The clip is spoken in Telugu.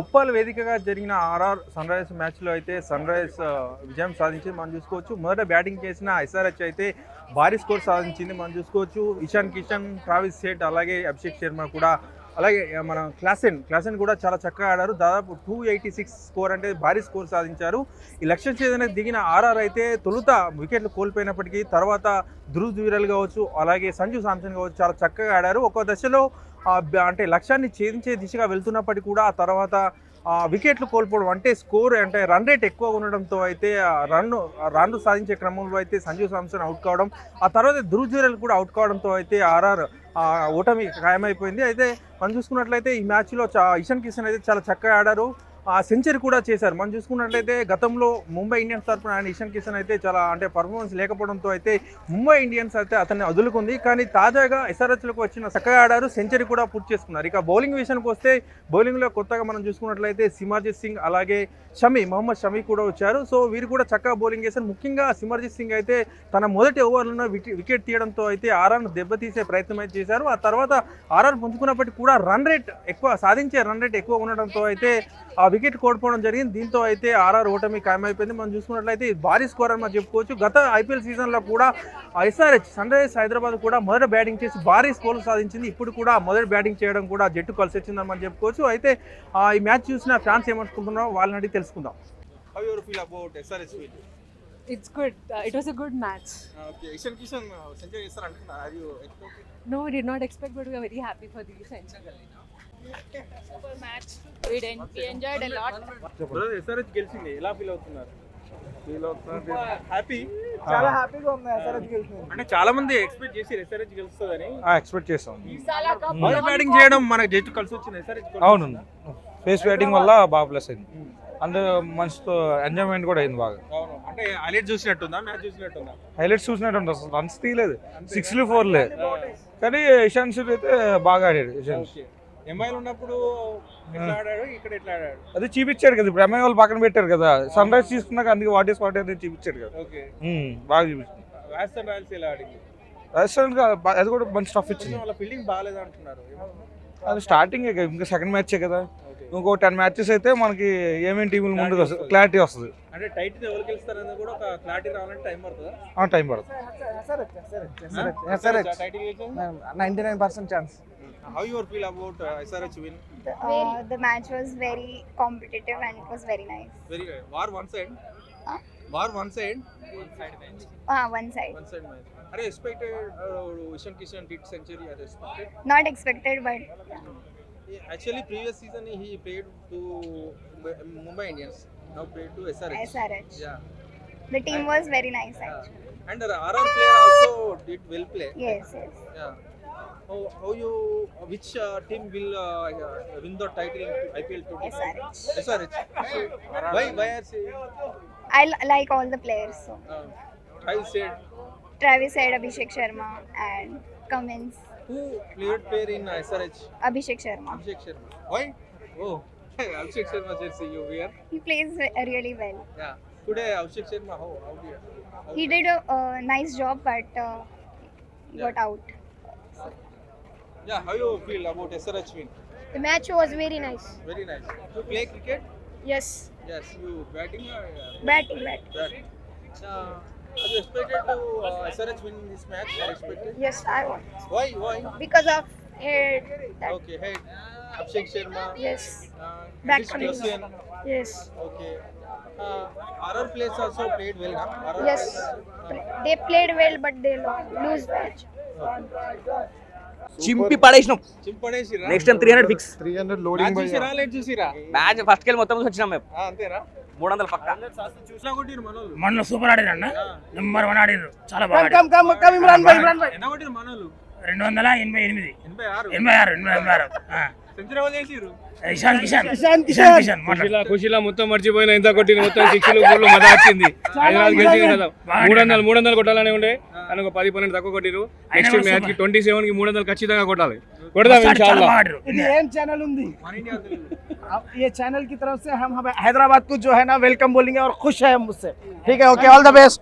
ఉప్పల్ వేదికగా జరిగిన ఆర్ఆర్ సన్ రైజర్స్ మ్యాచ్లో అయితే సన్ రైజర్స్ విజయం సాధించింది మనం చూసుకోవచ్చు. మొదట బ్యాటింగ్ చేసిన ఎస్ఆర్హెచ్ అయితే భారీ స్కోర్ సాధించింది మనం చూసుకోవచ్చు. ఇషాన్ కిషన్ ట్రావిస్ సేట్ అలాగే అభిషేక్ శర్మ కూడా అలాగే మన క్లాసెన్ క్లాసెన్ కూడా చాలా చక్కగా ఆడారు. దాదాపు టూ ఎయిటీ సిక్స్ స్కోర్ అంటే భారీ స్కోర్ సాధించారు. ఈ లక్ష్యం ఛేదన దిగిన ఆర్ఆర్ అయితే తొలుత వికెట్లు కోల్పోయినప్పటికీ తర్వాత ధృవ్ ధీరల్ కావచ్చు అలాగే సంజు సామ్సన్ కావచ్చు చాలా చక్కగా ఆడారు. ఒక దశలో అంటే లక్ష్యాన్ని ఛేదించే దిశగా వెళ్తున్నప్పటికీ కూడా ఆ తర్వాత వికెట్లు కోల్పోవడం అంటే స్కోర్ అంటే రన్ రేట్ ఎక్కువ ఉండడంతో అయితే రన్ను రన్ను సాధించే క్రమంలో అయితే సంజీవ్ సామ్సన్ అవుట్ కావడం ఆ తర్వాత ధృవ్ కూడా అవుట్ కావడంతో అయితే ఆర్ఆర్ ఓటమి ఖాయమైపోయింది. అయితే మనం చూసుకున్నట్లయితే ఈ మ్యాచ్లో చా ఇషాన్ కిషన్ అయితే చాలా చక్కగా ఆడారు. ఆ సెంచరీ కూడా చేశారు. మనం చూసుకున్నట్లయితే గతంలో ముంబై ఇండియన్స్ తరఫున ఆయన ఇషాన్ కిషన్ అయితే చాలా అంటే పర్ఫార్మెన్స్ లేకపోవడంతో అయితే ముంబై ఇండియన్స్ అయితే అతన్ని వదులుకుంది కానీ తాజాగా ఎస్ఆర్హెచ్లకు వచ్చిన చక్కగా ఆడారు. సెంచరీ కూడా పూర్తి చేసుకున్నారు. ఇక బౌలింగ్ విషయానికి వస్తే బౌలింగ్లో కొత్తగా మనం చూసుకున్నట్లయితే సిమర్జిత్ సింగ్ అలాగే షమి మొహమ్మద్ షమి కూడా వచ్చారు. సో వీరు కూడా చక్కగా బౌలింగ్ చేశారు. ముఖ్యంగా సిమర్జిత్ సింగ్ అయితే తన మొదటి ఓవర్లో వికెట్ తీయడంతో అయితే ఆర్ఆర్ను దెబ్బతీసే ప్రయత్నం అయితే చేశారు. ఆ తర్వాత ఆర్ఆర్ పుంజుకున్నప్పటికీ కూడా రన్ రేట్ ఎక్కువ సాధించే రన్ రేట్ ఎక్కువ ఉండడంతో అయితే ఆ వికెట్ కోల్పోవడం జరిగింది. దీంతో అయితే ఆర్ఆర్ ఓటమి ఖాయమైపోయింది. మనం చూసుకున్నట్లయితే భారీ స్కోర్ అని మనం చెప్పుకోవచ్చు. గత ఐపీఎల్ సీజన్లో కూడా ఎస్ఆర్హెచ్ సన్ రైజర్స్ హైదరాబాద్ కూడా మొదట బ్యాటింగ్ చేసి భారీ స్కోర్లు సాధించింది. ఇప్పుడు కూడా మొదటి బ్యాటింగ్ చేయడం కూడా జట్టు కలిసి వచ్చిందని మనం చెప్పుకోవచ్చు. అయితే ఈ మ్యాచ్ చూసిన ఫ్యాన్స్ ఏమనుకుంటున్నారో వాళ్ళని అడిగి తెలుసుకుందాం. How your feel about SRH feel It's good. Uh, it was a good match. Okay Ishan Kishan century చేస్తారంటున్నారు are you No, we did not expect, but we are very happy for the century. Super brother SRH గెలిచింది. ఎలా ఫీల్ అవుతున్నారు? ఫీల్ అవుతున్నారు. హ్యాపీ చాలా హ్యాపీగా ఉంది ఎస్ఆర్హెచ్ గెలిచింది. అంటే చాలా మంది ఎక్స్పెక్ట్ చేసి. ఎస్ఆర్హెచ్ గెలుస్తుందని ఎక్స్పెక్ట్ చేస్తాం. మొదటి బ్యాటింగ్ చేయడం మనకు జట్టు కలిసి వచ్చింది ఎస్ఆర్హెచ్ అవును. ఫేస్ బ్యాటింగ్ వల్ల బాగా ప్లస్ అయింది. అండ్ మనిషితో ఎంజాయ్మెంట్ కూడా అయింది బాగా. అవును. అంటే హైలైట్ చూసినట్టుందా? మ్యాచ్ చూసినట్టుందా? హైలైట్స్ చూసినట్టు అసలు రన్స్ తీయలేదు. సిక్స్లు ఫోర్లే కానీ ఇషాన్ షూర్ అయితే బాగా ఆడాడు. ఇషాన్ ఓకే ఎంఐలు ఉన్నప్పుడు ఎట్లా ఆడాడు ఇక్కడ ఎట్లా ఆడాడు అది చూపించాడు కదా ఇప్పుడు ఎంఐ వాళ్ళు పక్కన పెట్టారు కదా. సన్ రైజ్ తీసుకున్నాక అందుకే వాట్ ఈస్ వాట్ అనేది చూపించాడు కదా. ఓకే. బాగా చూపించింది రాజస్థాన్ రాయల్స్ ఎలా ఆడింది? రాజస్థాన్ అది కూడా మంచి స్టఫ్ ఇచ్చింది. వాళ్ళ ఫీల్డింగ్ బాగాలేదు అంటున్నారు. అది స్టార్టింగ్ ఇంకా సెకండ్ మ్యాచే కదా. ఇంకో టెన్ మ్యాచెస్ అయితే మనకి ఏమేమి టీములు ముందుకు వస్తుంది? క్లారిటీ వస్తుంది. అంటే టైటిల్ ఎవరు గెలుస్తారనేది కూడా ఒక క్లారిటీ రావాలంటే టైం పడుతుందా? ఆ టైం పడుతుంది. Ninety nine percent chance How you feel about uh, SRH win? The, uh, the match was very competitive and it was very nice. Very nice. War one side. Huh? War one side. One side match. Ah, one side. One side match. Are you expected uh, Ishan Kishan did century? Are you expected? Not expected, but. Yeah. Actually, previous season he played to Mumbai Indians. Now played to SRH. SRH. Yeah. The team and, was very nice actually. And the RR player also did well play. Yes, yes. Yeah. How, how you which uh, team will uh, uh, win the title in IPL today? SRH. SRH. why why are saying? I like all the players. So Uh, I said Travis said Abhishek Sharma and Cummins. who played player in uh, SRH? Abhishek Sharma. Abhishek Sharma. Why? Oh, Abhishek Sharma jersey you wear. He plays really well. Yeah. Today Abhishek Sharma how how do you? How He did a, uh nice job, but uh, Yeah. got out. Yeah. How you feel about SRH win? The match was very nice. Very nice. You play cricket? Yes, Yes. You batting or uh, batting, bat. batting? Uh, are you expected to uh, SRH win this match? Are expected? Yes, I won Why? Why? because of head. That, Okay. Hey, Abhishek Sharma. Yes, Uh, Back coming. Yes, Okay. Uh, RR players also played well. Huh? RR yes. players? They played well, but they lo- lose match. చింపి పడేసినాం? Next time three hundred fix three hundred match first కెళ్ళి మొత్తం వచ్చినాం మేము. ఆ, అంతేనా? మూడు వందల పక్క చూసినా కొట్టిరు మనోళ్ళు. మనలో సూపర్ ఆడిరన్న ఆ. నెంబర్ వన్ ఆడిరు చాలా బాగా come come come come Imran భాయ్ ఇమ్రాన్ భాయ్ ఎంత కొట్టిరు మనోళ్ళు? రెండు వందల ఎనభై ఎనిమిది. ఎనభై ఆరు. ఎనభై ఆరు ఎనభై ఎనభై ఆరు. ఆ. సెంచరీ ఎవరు చేసిరు ఇషాన్ కిషాన్ ఇషాన్ ఇషాన్ కిషన్ కిషాన్ మాట్లాడు. ఖుషిలా ఖుషిలా మొత్తం మర్చిపోయిన ఎంత కొట్టిన మొత్తం శిక్షలు గోళ్ళు మజా వచ్చింది హైదరాబాద్ గెలిచింది కదా మూడు వందలు మూడు వందలు కొట్టాలనే ఉండే అని ఒక పది పన్నెండు తక్కువ కొట్టిరు నెక్స్ట్ కూడా మ్యాచ్ కి super. ట్వంటీ సెవెన్ కి మూడు వందలు ఖచ్చితంగా కొట్టాలి కొడదాం చాలా ఇన్షాల్లా బాగా ఆడిరు ఇది ఏం ఛానల్ ఉంది మన ఇండియా తెలుగు अब ये चैनल की तरफ से हम हम हैदराबाद को जो है ना वेलकम बोलेंगे और खुश है हम उससे ठीक है ओके ऑल द बेस्ट